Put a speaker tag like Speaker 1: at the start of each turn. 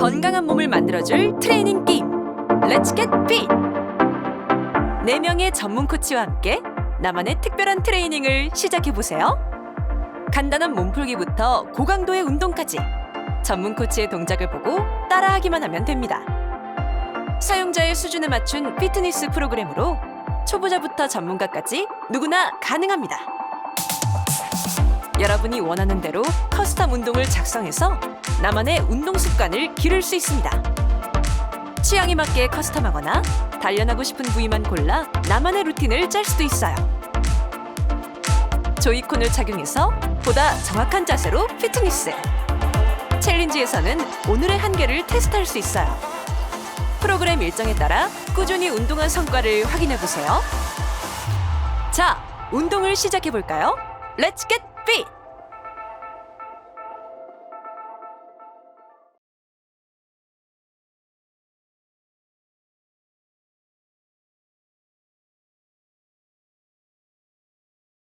Speaker 1: 건강한 몸을 만들어줄 트레이닝 게임 Let's Get Fit. 4명의 전문 코치와 함께 나만의 특별한 트레이닝을 시작해보세요. 간단한 몸풀기부터 고강도의 운동까지 전문 코치의 동작을 보고 따라하기만 하면 됩니다. 사용자의 수준에 맞춘 피트니스 프로그램으로 초보자부터 전문가까지 누구나 가능합니다 여러분이 원하는 대로 커스텀 운동을 작성해서 나만의 운동 습관을 기를 수 있습니다. 취향에 맞게 커스텀하거나 단련하고 싶은 부위만 골라 나만의 루틴을 짤 수도 있어요. 조이콘을 착용해서 보다 정확한 자세로 피트니스. 챌린지에서는 오늘의 한계를 테스트할 수 있어요. 프로그램 일정에 따라 꾸준히 운동한 성과를 확인해 보세요. 자, 운동을 시작해 볼까요? Let's get Fit。